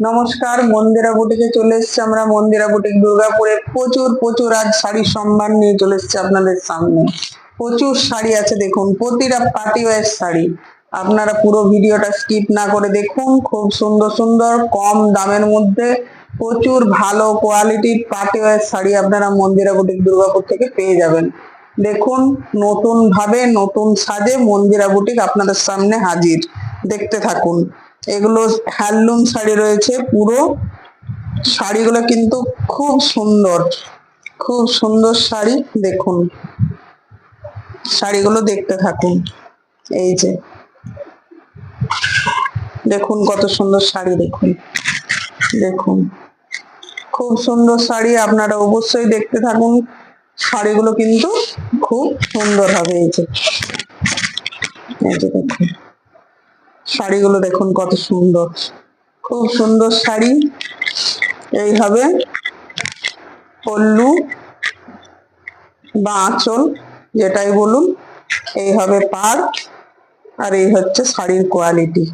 নমস্কার, মন্দিরা বুটিকে চলে এসেছি আমরা। মন্দিরা বুটিক দুর্গাপুরে প্রচুর প্রচুর আজ শাড়ির সম্মান নিয়ে চলে এসেছি আপনাদের সামনে। প্রচুর শাড়ি আছে দেখুন, প্রতিটা পার্টি ওয়ার শাড়ি। আপনারা পুরো ভিডিওটা স্কিপ না করে দেখুন, খুব সুন্দর সুন্দর, কম দামের মধ্যে প্রচুর ভালো কোয়ালিটির পার্টি ওয়ার শাড়ি আপনারা মন্দিরা বুটিক দুর্গাপুর থেকে পেয়ে যাবেন। দেখুন নতুন ভাবে নতুন সাজে মন্দিরা বুটিক আপনাদের সামনে হাজির। দেখতে থাকুন। এগুলো হ্যান্ডলুম শাড়ি রয়েছে, পুরো শাড়িগুলো কিন্তু খুব সুন্দর খুব সুন্দর শাড়ি, দেখুন। শাড়িগুলো দেখতে থাকুন, এই যে। দেখুন কত সুন্দর শাড়ি, দেখুন দেখুন। খুব সুন্দর শাড়ি, আপনারা অবশ্যই দেখতে থাকুন। শাড়িগুলো কিন্তু খুব সুন্দর হবে, এই যে। দেখুন। শাড়িগুলো দেখুন কত সুন্দর। খুব সুন্দর শাড়ি। এই হবে পল্লু বা আঁচল, যেটাই বলুন। এই হবে পার আর এই হচ্ছে শাড়ির কোয়ালিটি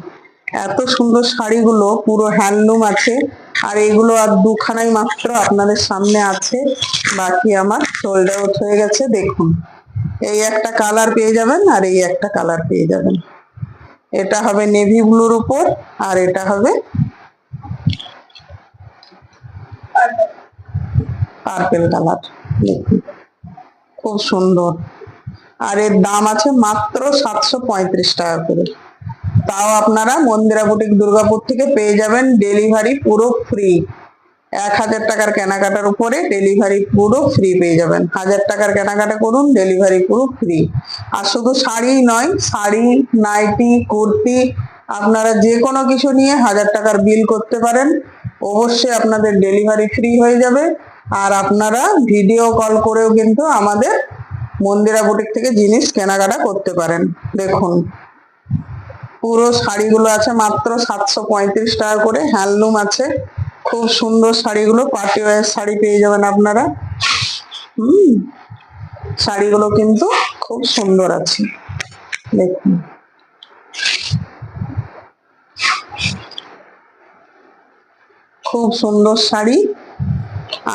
এত সুন্দর শাড়িগুলো, পুরো হ্যান্ডলুম আছে। আর এইগুলো আর দুখানাই মাত্র আপনাদের সামনে আছে। বাকি আমার আউট হয়ে গেছে, দেখুন। এই একটা কালার পেয়ে যাবেন আর এই একটা কালার পেয়ে যাবেন। এটা হবে নেভি ব্লুর উপর আর এটা হবে পার্পেল কালার খুব সুন্দর। আর এর দাম আছে মাত্র সাতশো পঁয়ত্রিশ টাকা করে। তাও আপনারা মন্দিরা বুটিক দুর্গাপুর থেকে পেয়ে যাবেন ডেলিভারি পুরো ফ্রি এক হাজার টাকার কেনাকাটার উপরে ডেলিভারি পুরো ফ্রি পেয়ে যাবেন। হাজার টাকার কেনাকাটা করুন ডেলিভারি পুরো ফ্রি আর শুধু শাড়ি নয়, শাড়ি, নাইটি, কুর্তি, আপনারা যে কোনো কিছু নিয়ে হাজার টাকার বিল করতে পারেন। অবশ্যই আপনাদের ডেলিভারি ফ্রি হয়ে যাবে। আর আপনারা ভিডিও কল করেও কিন্তু আমাদের মন্দিরা বুটিক থেকে জিনিস কেনাকাটা করতে পারেন। দেখুন, পুরো শাড়িগুলো আছে মাত্র সাতশো পঁয়ত্রিশ টাকা করে। হ্যান্ডলুম আছে। খুব সুন্দর শাড়িগুলো পার্টি ওয়ার শাড়ি পেয়ে যাবেন আপনারা। হুম, শাড়িগুলো কিন্তু খুব সুন্দর আছে। দেখুন। খুব সুন্দর শাড়ি।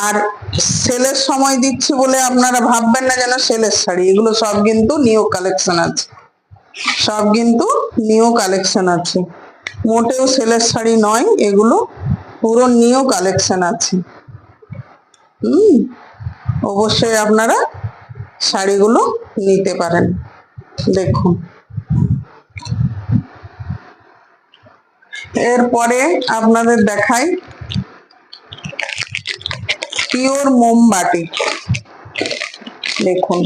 আর সেলের সময় দিচ্ছি বলে আপনারা ভাববেন না যেন সেলের শাড়ি। এগুলো সব কিন্তু নিউ কালেকশন আছে। সব কিন্তু নিউ কালেকশন আছে। মোটেও সেলের শাড়ি নয়, এগুলো পুরো নিউ কালেকশন আছে। হুম, অবশ্যই আপনারা শাড়িগুলো নিতে পারেন। দেখুন। এরপরে আপনাদের দেখাই পিওর মোমবাটি দেখুন।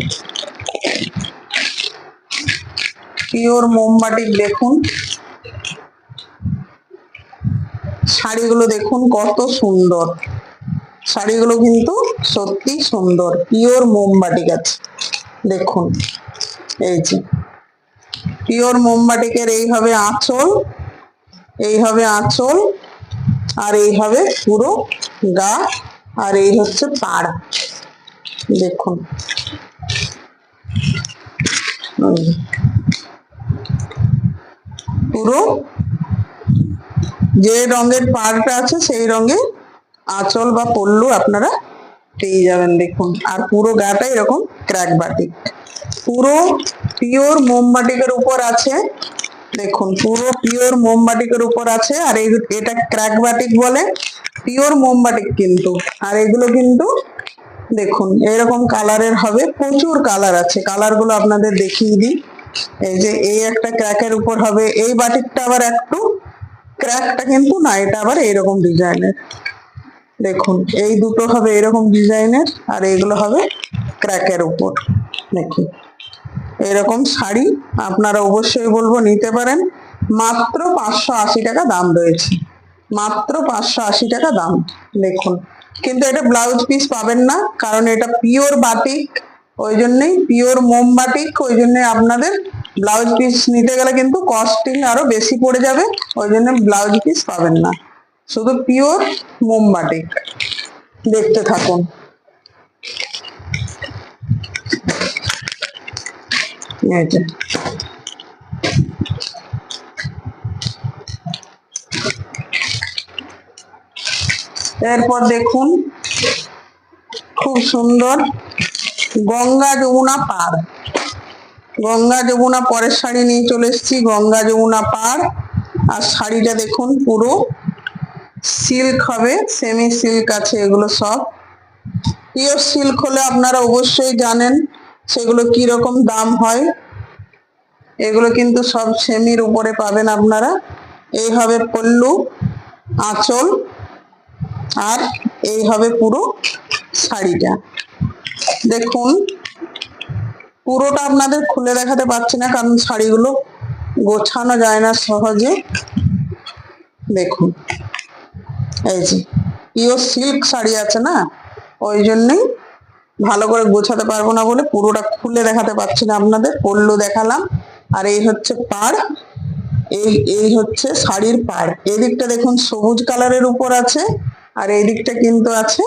পিওর মোমবাটি দেখুন। শাড়িগুলো দেখুন কত সুন্দর। শাড়িগুলো কিন্তু সত্যি সুন্দর। পিওর মোমবাটি গাছ। দেখুন। এই যে। পিওর মোমবাটিকের এই হবে আঁচল, এই হবে আঁচল, আর এই হবে পুরো গা, আর এই হচ্ছে পাড় দেখুন। পুরো যে রঙের পাড়টা আছে, সেই রঙে আঁচল বা পল্লু আপনারা পেয়ে যাবেন দেখুন। আর পুরো গাটা এরকম ক্র্যাক বাটিক পুরো পিওর মোমবাটিকের উপর আছে, দেখুন, পুরো পিওর মোমবাটিকের উপর আছে, আর এই এটা ক্র্যাক বাটিক বলে পিওর মোমবাটিক কিন্তু। আর এগুলো কিন্তু, দেখুন, এরকম কালারের হবে, প্রচুর কালার আছে। কালারগুলো আপনাদের দেখিয়ে দিই। এই যে, এই একটা ক্র্যাকের উপর হবে, এই বাটিকটা আবার একটু ক্র্যাকটা কিন্তু না, এটা আবার এইরকম ডিজাইনের দেখুন, এই দুটো হবে এরকম ডিজাইনের আর এইগুলো হবে ক্র্যাকের উপর। দেখুন এরকম শাড়ি আপনারা অবশ্যই বলব নিতে পারেন। মাত্র পাঁচশো আশি টাকা দাম রয়েছে। মাত্র পাঁচশো আশি টাকা দাম, দেখুন। কিন্তু এটা ব্লাউজ পিস পাবেন না, কারণ এটা পিওর বাটিক ওই জন্যই পিওর মোমবাটিক ওই জন্য আপনাদের ব্লাউজ পিস নিতে গেলে কিন্তু কস্টিং আরও বেশি পড়ে যাবে ওই জন্য ব্লাউজ পিস পাবেন না। শুধু পিওর মোমবাটিক দেখতে থাকুন। এরপর দেখুন, খুব সুন্দর গঙ্গা যমুনা পার। গঙ্গা যমুনা পরের শাড়ি নিয়ে চলে এসেছি, গঙ্গা যমুনা পার। আর শাড়িটা দেখুন পুরো সিল্ক হবে সেমি সিল্ক আছে এগুলো সব। পিওর সিল্ক হলে আপনারা অবশ্যই জানেন সেগুলো কি রকম দাম হয়। এগুলো কিন্তু সব সেমির উপরে পাবেন আপনারা। এই হবে পল্লু আঁচল। আর এই হবে পুরো শাড়িটা দেখুন, পুরোটা আপনাদের খুলে দেখাতে পারছি না, কারণ শাড়িগুলো গোছানো যায় না সহজে। দেখুন, এই যে পিওর সিল্ক শাড়ি আছে না? ওই জন্যই ভালো করে গোছাতে পারব না বলে পুরোটা খুলে দেখাতে পারছি না আপনাদের পল্লু দেখালাম। আর এই হচ্ছে পাড়, এই এই হচ্ছে শাড়ির পাড়। এদিকটা দেখুন, সবুজ কালারের উপর আছে, আর এই দিকটা কিন্তু আছে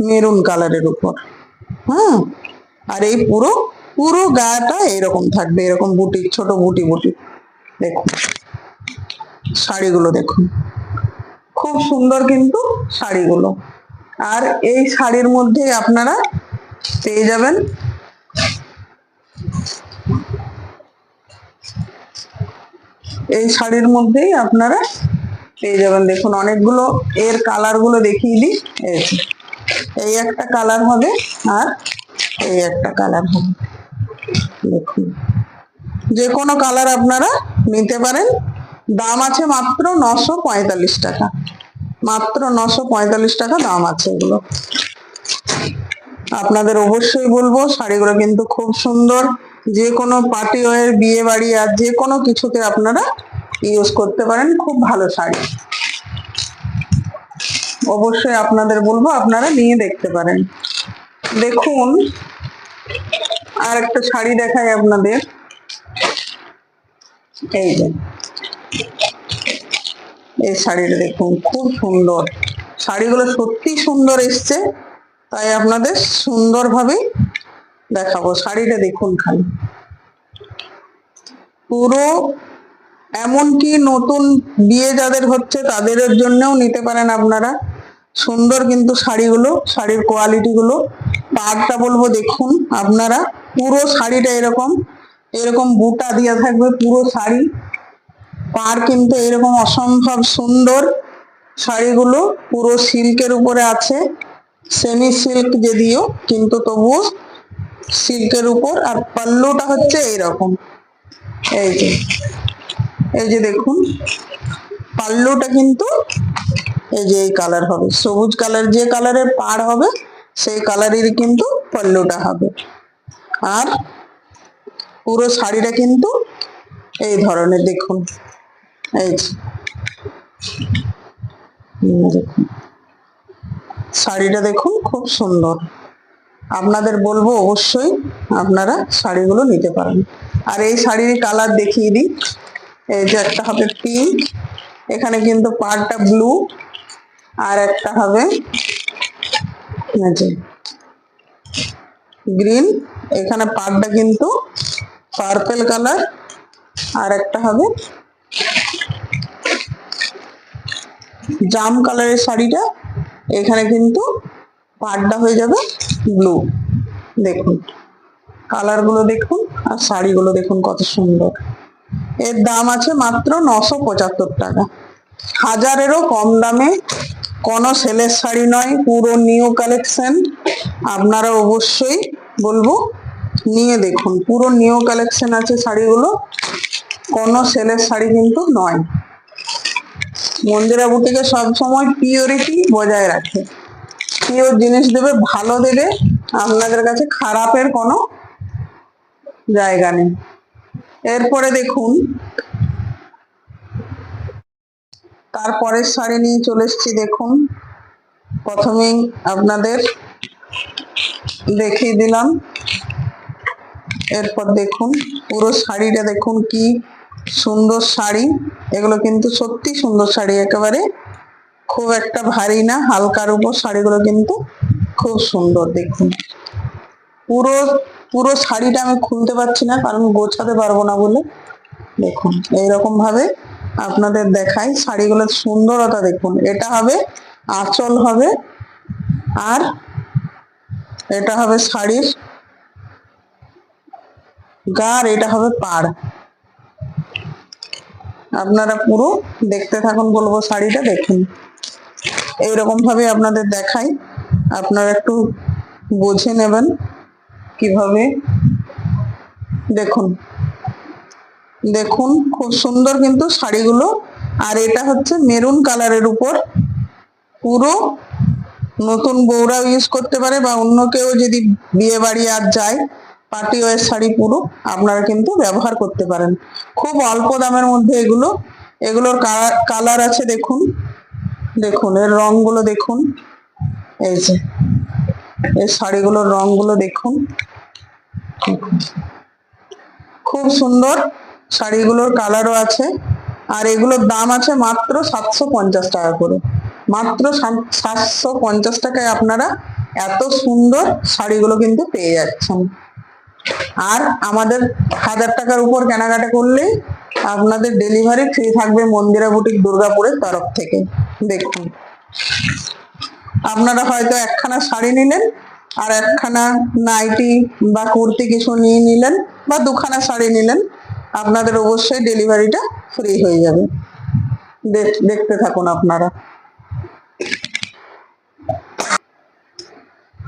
মেরুন কালারের উপর। হ্যাঁ আর এই পুরো পুরো গাটা এরকম থাকবে, এরকম বুটি, ছোট বুটি বুটি। দেখুন, শাড়িগুলো দেখুন। খুব সুন্দর কিন্তু শাড়িগুলো। আর এই শাড়ির মধ্যে আপনারা পেয়ে যাবেন এই শাড়ির মধ্যেই আপনারা পেয়ে যাবেন। দেখুন, অনেকগুলো, এর কালারগুলো দেখিয়ে দিই। এই। এই একটা কালার হবে আর এই একটা কালার হবে। দেখুন। যে কোনো কালার আপনারা নিতে পারেন। দাম আছে মাত্র নশো পঁয়তাল্লিশ টাকা। মাত্র নশো পঁয়তাল্লিশ টাকা দাম আছে এগুলো। আপনাদের অবশ্যই বলব, শাড়িগুলো কিন্তু খুব সুন্দর। যে কোনো পার্টি ওয়ার বিয়ে বাড়ি আর যে কোনো কিছুতে আপনারা ইউজ করতে পারেন। খুব ভালো শাড়ি। অবশ্যই আপনাদের বলব, আপনারা নিয়ে দেখতে পারেন। দেখুন আর একটা শাড়ি দেখাই আপনাদের। এই যে, এই শাড়িটা দেখুন, খুব সুন্দর। শাড়িগুলো সত্যি সুন্দর এসছে, তাই আপনাদের সুন্দরভাবে দেখাবো। শাড়িটা দেখুন খালি। পুরো এমনকি নতুন বিয়ে যাদের হচ্ছে, তাদের জন্যও নিতে পারেন আপনারা। সুন্দর কিন্তু শাড়িগুলো, শাড়ির কোয়ালিটি গুলো। পাড়টা বলব দেখুন আপনারা, পুরো শাড়িটা এরকম এরকম বুটা দিয়ে থাকবে পুরো শাড়ি। পাড় কিন্তু এরকম অসম্ভব সুন্দর। শাড়িগুলো পুরো সিল্কের উপরে আছে সেমি সিল্ক যদিও, কিন্তু তবুও সিল্কের উপর আর পাল্লুটা হচ্ছে এইরকম এই যে এই যে দেখুন। পাল্লুটা কিন্তু এই যে এই কালার হবে। সবুজ কালার যে কালারের পাড় হবে, সেই কালারেরই কিন্তু পাল্লুটা হবে। আর পুরো শাড়িটা কিন্তু এই ধরনের, দেখুন। এই দেখুন। শাড়িটা দেখুন খুব সুন্দর। আপনাদের বলব অবশ্যই আপনারা শাড়িগুলো নিতে পারেন। আর এই শাড়ির কালার দেখিয়ে দিই। এই যে একটা হবে পিঙ্ক এখানে কিন্তু পাড়টা ব্লু আর একটা হবে গ্রিন এখানে পাড়টা কিন্তু পার্পেল কালার আর একটা হবে জাম কালারের শাড়িটা, এখানে কিন্তু পাড়টা হয়ে যাবে ব্লু দেখুন কালারগুলো দেখুন আর শাড়িগুলো দেখুন কত সুন্দর। এর দাম আছে মাত্র নশো পঁচাত্তর টাকা। হাজারেরও কম দামে কোনো সেলের শাড়ি নয়, পুরো নিউ কালেকশন। আপনারা অবশ্যই বলব, নিয়ে দেখুন। পুরো নিউ কালেকশন আছে শাড়িগুলো, কোনো সেলের শাড়ি কিন্তু নয়। মন্দিরা বুটিকে সবসময় পিওরিটি বজায় রাখে। পিওর জিনিস দেবে, ভালো দেবে, আপনাদের কাছে খারাপের কোনো জায়গা নেই। এরপরে দেখুন। তারপরের শাড়ি নিয়ে চলে এসেছি, দেখুন। প্রথমেই আপনাদের দেখিয়ে দিলাম। এরপর দেখুন, পুরো শাড়িটা দেখুন কি সুন্দর শাড়ি। এগুলো কিন্তু সত্যি সুন্দর শাড়ি, একেবারে খুব একটা ভারী না, হালকার উপর শাড়িগুলো কিন্তু খুব সুন্দর, দেখুন। পুরো পুরো শাড়িটা আমি খুলতে পারছি না, কারণ গোছাতে পারব না বলে। দেখুন, এইরকম ভাবে আপনাদের দেখাই শাড়িগুলোর সুন্দরতা দেখুন। এটা হবে আঁচল হবে আর এটা হবে শাড়ির গার, এটা হবে পাড়। আপনারা পুরো দেখতে থাকুন, বলব শাড়িটা দেখুন। এইরকম ভাবে আপনাদের দেখাই, আপনারা একটু বুঝে নেবেন। কীভাবে? দেখুন। দেখুন, খুব সুন্দর কিন্তু শাড়িগুলো। আর এটা হচ্ছে মেরুন কালারের উপর। পুরো নতুন বউরাও ইউজ করতে পারে বা অন্য কেউ যদি বিয়ে বাড়ি আর যায় পার্টি ওয়ার শাড়ি পুরো আপনারা কিন্তু ব্যবহার করতে পারেন। খুব অল্প দামের মধ্যে এগুলো। এগুলোর কালার আছে দেখুন। দেখুন, এর রংগুলো দেখুন। এই যে। এই শাড়িগুলোর রংগুলো দেখুন। খুব সুন্দর শাড়িগুলোর কালারও আছে। আর এগুলোর দাম আছে মাত্র সাতশো পঞ্চাশ টাকা করে। মাত্র সাতশো পঞ্চাশ টাকায় আপনারা এত সুন্দর শাড়িগুলো কিন্তু পেয়ে যাচ্ছেন। আর আমাদের হাজার টাকার উপর কেনাকাটা করলে আপনাদের ডেলিভারি ফ্রি থাকবে মন্দিরা বুটিক দুর্গাপুরের তরফ থেকে। দেখুন। আপনারা হয়তো একখানা শাড়ি নিলেন আর একখানা নাইটি বা কুর্তি কিছু নিয়ে নিলেন বা দুখানা শাড়ি নিলেন, আপনাদের অবশ্যই ডেলিভারিটা ফ্রি হয়ে যাবে। দেখ- দেখতে থাকুন আপনারা।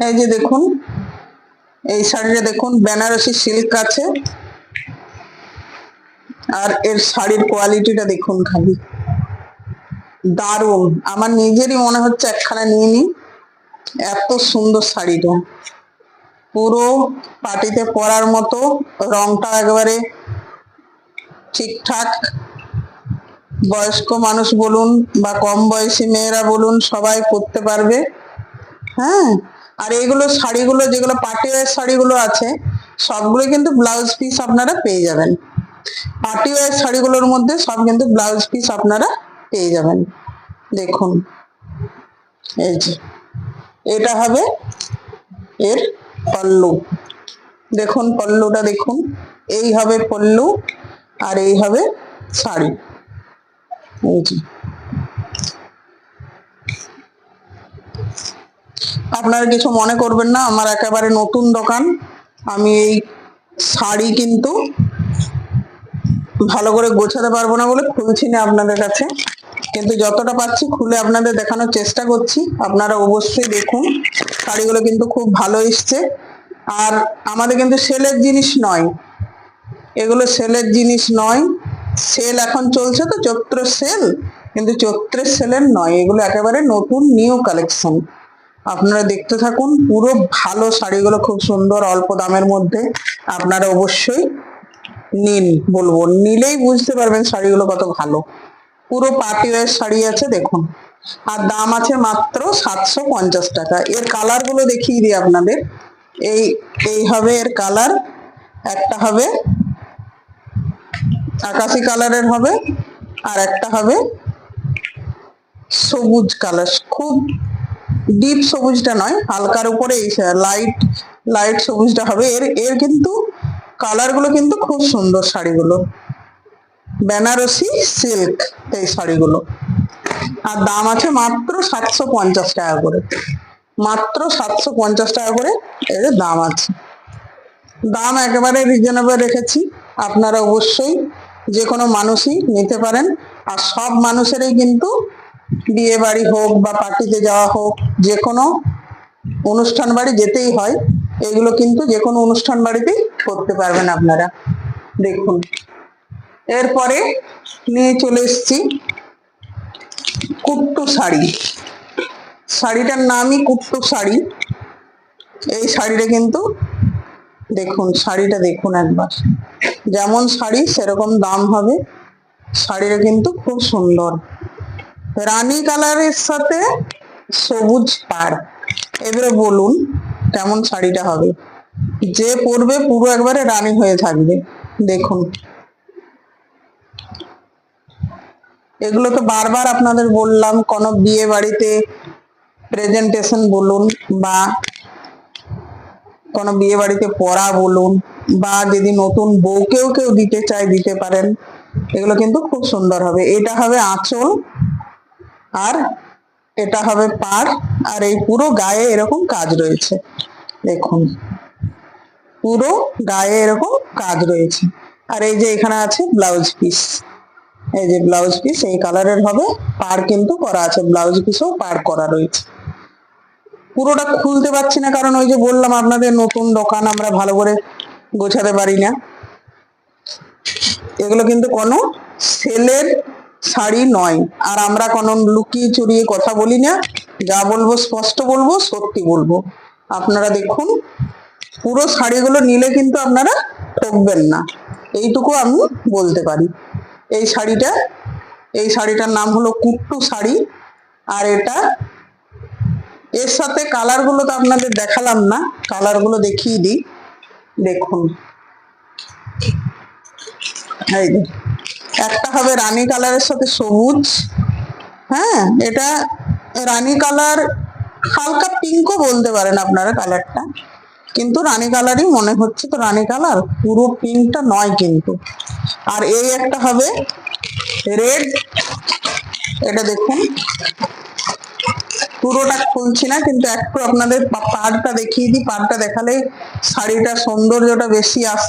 এই যে দেখুন, এই শাড়িটা দেখুন, বেনারসি সিল্ক আছে। আর এর শাড়ির কোয়ালিটিটা দেখুন খালি। দারুণ। আমার নিজেরই মনে হচ্ছে একখানা নিয়ে নি এত সুন্দর শাড়িটা। পুরো পার্টিতে পরার মতো রংটা একেবারে ঠিকঠাক। বয়স্ক মানুষ বলুন বা কম বয়সী মেয়েরা বলুন, সবাই পরতে পারবে। হ্যাঁ? আর এইগুলো শাড়িগুলো, যেগুলো পার্টি ওয়ার শাড়িগুলো আছে, সবগুলো কিন্তু ব্লাউজ পিস আপনারা পেয়ে যাবেন। পার্টি ওয়ার শাড়িগুলোর মধ্যে সব কিন্তু ব্লাউজ পিস আপনারা পেয়ে যাবেন। দেখুন, এই যে, এটা হবে এর পল্লু। দেখুন, পল্লুটা দেখুন, এই হবে পল্লু আর এই হবে শাড়ি। এই যে। আপনারা কিছু মনে করবেন না, আমার একেবারে নতুন দোকান। আমি এই শাড়ি কিন্তু ভালো করে গোছাতে পারব না বলে খুলছি না আপনাদের কাছে। কিন্তু যতটা পাচ্ছি খুলে আপনাদের দেখানোর চেষ্টা করছি। আপনারা অবশ্যই দেখুন, শাড়িগুলো কিন্তু খুব ভালো এসছে। আর আমাদের কিন্তু সেলের জিনিস নয়। এগুলো সেলের জিনিস নয়। সেল এখন চলছে তো চৈত্র সেল। কিন্তু চৈত্রের সেলের নয়, এগুলো একেবারে নতুন, নিউ কালেকশন। আপনারা দেখতে থাকুন, পুরো ভালো শাড়িগুলো খুব সুন্দর, অল্প দামের মধ্যে। আপনারা অবশ্যই নিন, বলব, নিলেই বুঝতে পারবেন শাড়িগুলো কত ভালো। পুরো পার্টি ওয়ার শাড়ি আছে, দেখুন। আর দাম আছে মাত্র সাতশো পঞ্চাশ টাকা। এর কালারগুলো দেখিয়ে দিই আপনাদের। এই এই হবে এর কালার একটা হবে আকাশি কালারের হবে, আর একটা হবে সবুজ কালার খুব ডিপ সবুজটা নয়, হালকার উপরে এই লাইট লাইট সবুজটা হবে। এর এর কিন্তু কালারগুলো কিন্তু খুব সুন্দর শাড়িগুলো। বেনারসি সিল্ক এই শাড়িগুলো। আর দাম আছে মাত্র সাতশো পঞ্চাশ টাকা করে। মাত্র সাতশো পঞ্চাশ টাকা করে এর দাম আছে। দাম একেবারে রিজনেবল রেখেছি। আপনারা অবশ্যই যে কোনো মানুষই নিতে পারেন। আর সব মানুষেরই কিন্তু বিয়ে বাড়ি হোক বা পার্টিতে যাওয়া হোক যে কোনো অনুষ্ঠান বাড়ি যেতেই হয়, এগুলো কিন্তু যে কোনো অনুষ্ঠান বাড়িতেই করতে পারবেন আপনারা। দেখুন। এরপরে নিয়ে চলে এসছি কুট্টু শাড়ি। শাড়িটার নামই কুট্টু শাড়ি। এই শাড়িটা কিন্তু দেখুন, শাড়িটা দেখুন একবার। যেমন শাড়ি, সেরকম দাম হবে। শাড়িটা কিন্তু খুব সুন্দর। রানী কালারের সাথে সবুজ পাড়। এবারে বলুন, কেমন শাড়িটা হবে? যে পরবে পুরো একবারে রানী হয়ে থাকবে। দেখুন। এগুলো তো বারবার আপনাদের বললাম, কোনো বিয়ে বাড়িতে প্রেজেন্টেশন বলুন বা কোনো বিয়ে বাড়িতে পড়া বলুন বা যদি নতুন বউকেও কেউ দিতে চায়, দিতে পারেন। এগুলো কিন্তু খুব সুন্দর হবে। এটা হবে আঁচল আর এটা হবে পাড় আর এই পুরো গায়ে এরকম কাজ রয়েছে। দেখুন, পুরো গায়ে এরকম কাজ রয়েছে। আর এই যে এখানে আছে ব্লাউজ পিস এই যে ব্লাউজ পিস এই কালারের হবে। পাড় কিন্তু করা আছে ব্লাউজ পিসও পাড় করা রয়েছে। পুরোটা খুলতে পারছি না, কারণ ওই যে বললাম, আপনাদের নতুন দোকান, আমরা ভালো করে গোছাতে পারি না। এগুলো কিন্তু কোনো সেলের শাড়ি নয়। আর আমরা কোনো লুকিয়ে চুরিয়ে কথা বলি না। যা বলব, স্পষ্ট বলব, সত্যি বলব। আপনারা দেখুন, পুরো শাড়িগুলো নিলে কিন্তু আপনারা ঠকবেন না। এইটুকু আমি বলতে পারি। এই শাড়িটা, এই শাড়িটার নাম হলো কুট্টু শাড়ি। আর এটা, এর সাথে কালারগুলো তো আপনাদের দেখালাম না কালারগুলো দেখিয়ে দিই। দেখুন। এই একটা হবে রানী কালারের সাথে সবুজ। হ্যাঁ এটা রানী কালার হালকা পিঙ্কও বলতে পারেন আপনারা কালারটা কিন্তু রানী কালারই মনে হচ্ছে তো রানী কালার, পুরো পিঙ্কটা নয় কিন্তু। আর এই একটা হবে রেড এটা দেখুন। পুরোটা খুলছি না, কিন্তু একটু আপনাদের পাড়টা দেখিয়ে দিই। পাড়টা দেখালে শাড়িটার সৌন্দর্যটা বেশি আস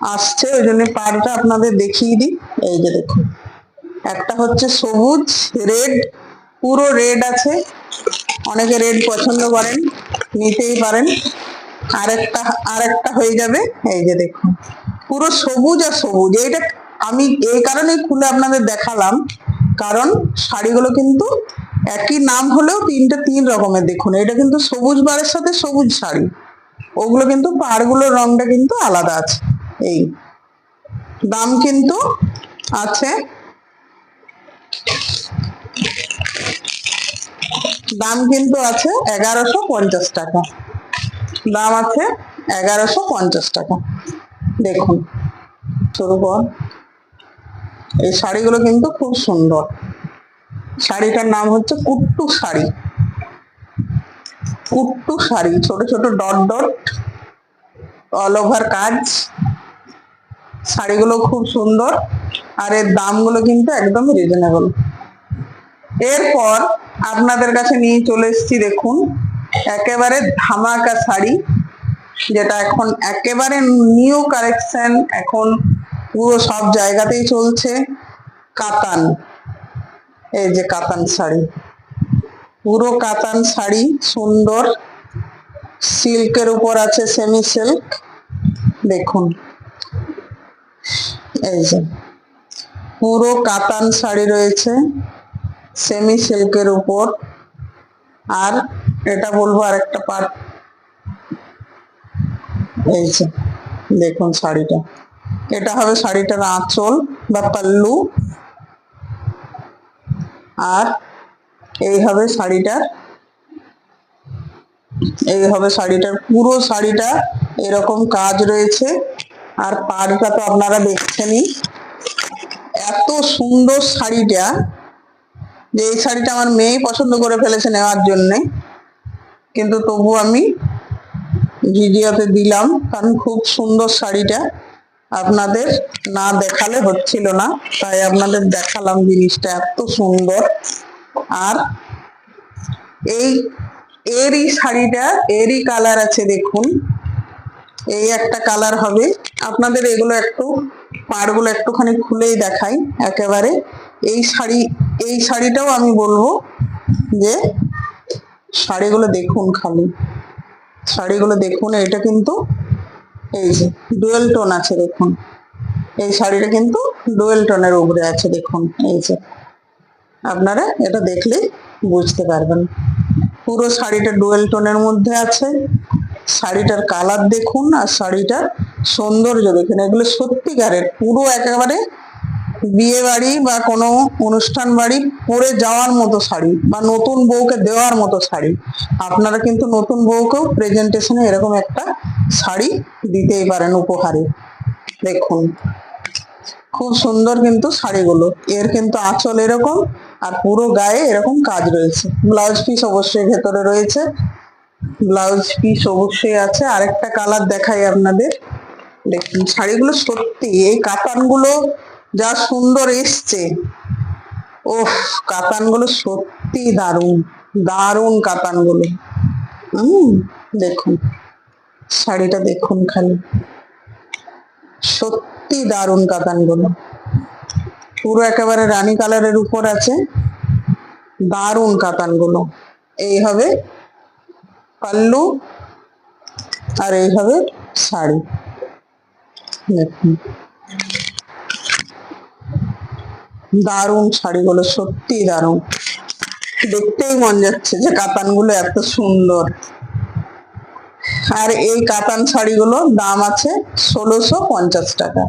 আসছে, ওই জন্য পাড়টা আপনাদের দেখিয়ে দিই। এই যে দেখুন, একটা হচ্ছে সবুজ রেড পুরো রেড আছে। অনেকে রেড পছন্দ করেন। নিতেই পারেন। আরেকটা আরেকটা হয়ে যাবে। এই যে দেখুন, পুরো সবুজ আর সবুজ। এইটা আমি এই কারণেই খুলে আপনাদের দেখালাম। কারণ শাড়িগুলো কিন্তু একই নাম হলেও তিনটে, তিন রকমের। দেখুন, এটা কিন্তু সবুজ বারের সাথে সবুজ শাড়ি। ওগুলো কিন্তু পাড়গুলোর রংটা কিন্তু আলাদা আছে। এই দাম কিন্তু আছে দাম কিন্তু আছে এগারোশো পঞ্চাশ টাকা। দাম আছে এগারোশো পঞ্চাশ টাকা। দেখুন, শুরু কর। এই শাড়িগুলো কিন্তু খুব সুন্দর। শাড়িটার নাম হচ্ছে কুট্টু শাড়ি। কুট্টু শাড়ি, ছোট ছোট ডট ডট অল ওভার কাজ। শাড়িগুলো খুব সুন্দর। আর এর দামগুলো কিন্তু একদম রিজনেবল এরপর আপনাদের কাছে নিয়ে চলে এসেছি, দেখুন। একেবারে ধামাকা শাড়ি, যেটা এখন একেবারে নিউ কালেকশন এখন পুরো সব জায়গাতেই চলছে। কাতান, এই যে কাতান শাড়ি। পুরো কাতান শাড়ি, সুন্দর। সিল্কের উপর আছে সেমি সিল্ক দেখুন। এই যে, পুরো কাতান শাড়ি রয়েছে। সেমি সিল্কের উপর। আর এটা বলব আরেকটা পার্ট এই যে, দেখুন শাড়িটা। এটা হবে শাড়িটার আঁচল বা পাল্লু। আর এই হবে শাড়িটার, এই হবে শাড়িটার, পুরো শাড়িটা এরকম কাজ রয়েছে। আর পাড়টা তো আপনারা দেখছেনই। এত সুন্দর শাড়িটা যে এই শাড়িটা আমার মেয়েই পছন্দ করে ফেলেছে নেওয়ার জন্যে। কিন্তু তবু আমি ভিডিওতে দিলাম, কারণ খুব সুন্দর শাড়িটা আপনাদের না দেখালে হচ্ছিল না, তাই আপনাদের দেখালাম জিনিসটা এত সুন্দর। আর এই, এরই শাড়িটা, এরই কালার আছে দেখুন। এই একটা কালার হবে। আপনাদের এগুলো একটু, পাড়গুলো একটুখানি খুলেই দেখাই একেবারে। এই শাড়ি, এই শাড়িটাও আমি বলব যে শাড়িগুলো দেখুন খালি। শাড়িগুলো দেখুন, এটা কিন্তু এই যে ডুয়েল টোন আছে দেখুন। এই শাড়িটা কিন্তু ডুয়েল টোনের উপরে আছে দেখুন, এই যে। আপনারা এটা দেখলে বুঝতে পারবেন। পুরো শাড়িটা ডুয়েল টোনের মধ্যে আছে। শাড়িটার কালার দেখুন আর শাড়িটার সৌন্দর্য দেখুন। এগুলো সত্যিকারের পুরো একেবারে বিয়ে বাড়ি বা কোনো অনুষ্ঠান বাড়ি পরে যাওয়ার মতো শাড়ি বা নতুন বউকে দেওয়ার মতো শাড়ি। আপনারা কিন্তু নতুন বউকেও প্রেজেন্টেশনে এরকম একটা শাড়ি দিতেই পারেন উপহারে। দেখুন, খুব সুন্দর কিন্তু শাড়িগুলো। এর কিন্তু আঁচল এরকম আর পুরো গায়ে এরকম কাজ রয়েছে। ব্লাউজ পিস অবশ্যই ভেতরে রয়েছে। ব্লাউজ পিস অবশ্যই আছে। আরেকটা কালার দেখাই আপনাদের। দেখুন, শাড়িগুলো সত্যি এই কাতানগুলো যা সুন্দর এসছে। ওফ, কাতানগুলো সত্যি দারুণ দারুণ কাতানগুলো। হুম দেখুন, শাড়িটা দেখুন খালি। সত্যি দারুণ কাতানগুলো। পুরো একেবারে রানী কালারের উপর আছে। দারুণ কাতানগুলো। এই হবে পাল্লু আর এই হবে শাড়ি। দেখুন। দারুণ শাড়িগুলো সত্যি দারুণ। দেখতেই মন যাচ্ছে যে কাতানগুলো এত সুন্দর। আর এই কাতান শাড়িগুলোর দাম আছে ষোলোশো পঞ্চাশ টাকা।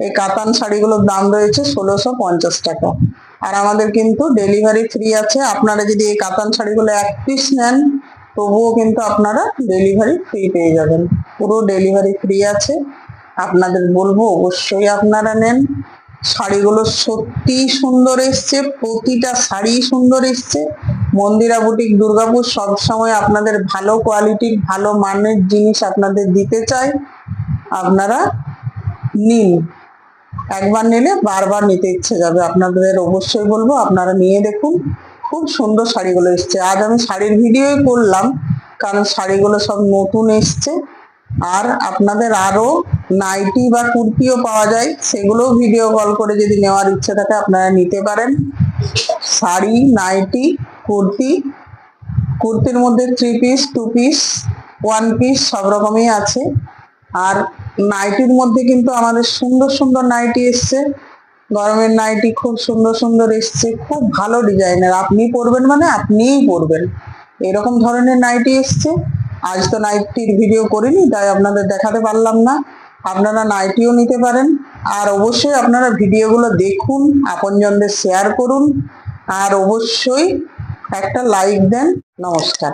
এই কাতান শাড়িগুলোর দাম রয়েছে ষোলোশো পঞ্চাশ টাকা। আর আমাদের কিন্তু ডেলিভারি ফ্রি আছে। আপনারা যদি এই কাতান শাড়িগুলো এক পিস নেন, তবুও কিন্তু আপনারা ডেলিভারি ফ্রি পেয়ে যাবেন। পুরো ডেলিভারি ফ্রি আছে। আপনাদের বলব অবশ্যই আপনারা নেন। শাড়িগুলো সত্যি সুন্দর এসছে, প্রতিটা শাড়ি সুন্দর এসছে। মন্দিরা বুটিক, দুর্গাপুর সবসময় আপনাদের ভালো কোয়ালিটির ভালো মানের জিনিস আপনাদের দিতে চাই আপনারা নিন। একবার নিলে বারবার নিতে ইচ্ছে যাবে। আপনাদের অবশ্যই বলব, আপনারা নিয়ে দেখুন, খুব সুন্দর শাড়িগুলো এসছে। আজ আমি শাড়ির ভিডিওই করলাম, কারণ শাড়িগুলো সব নতুন এসছে। আর আপনাদের আরও নাইটি বা কুর্তিও পাওয়া যায়। সেগুলোও ভিডিও কল করে যদি নেওয়ার ইচ্ছে থাকে আপনারা নিতে পারেন। শাড়ি, নাইটি, কুর্তি, কুর্তির মধ্যে three piece two piece one piece সব রকমই আছে। আর নাইটির মধ্যে কিন্তু আমাদের সুন্দর সুন্দর নাইটি এসছে। গরমের নাইটি খুব সুন্দর সুন্দর এসছে। খুব ভালো ডিজাইনের। আপনি পরবেন মানে আপনিই পরবেন। এরকম ধরনের নাইটি এসছে। আজ তো নাইটির ভিডিও করিনি, তাই আপনাদের দেখাতে পারলাম না। আপনারা নাইটিও নিতে পারেন। আর অবশ্যই আপনারা ভিডিওগুলো দেখুন, আপনজনদের শেয়ার করুন। আর অবশ্যই একটা লাইক দেন। নমস্কার।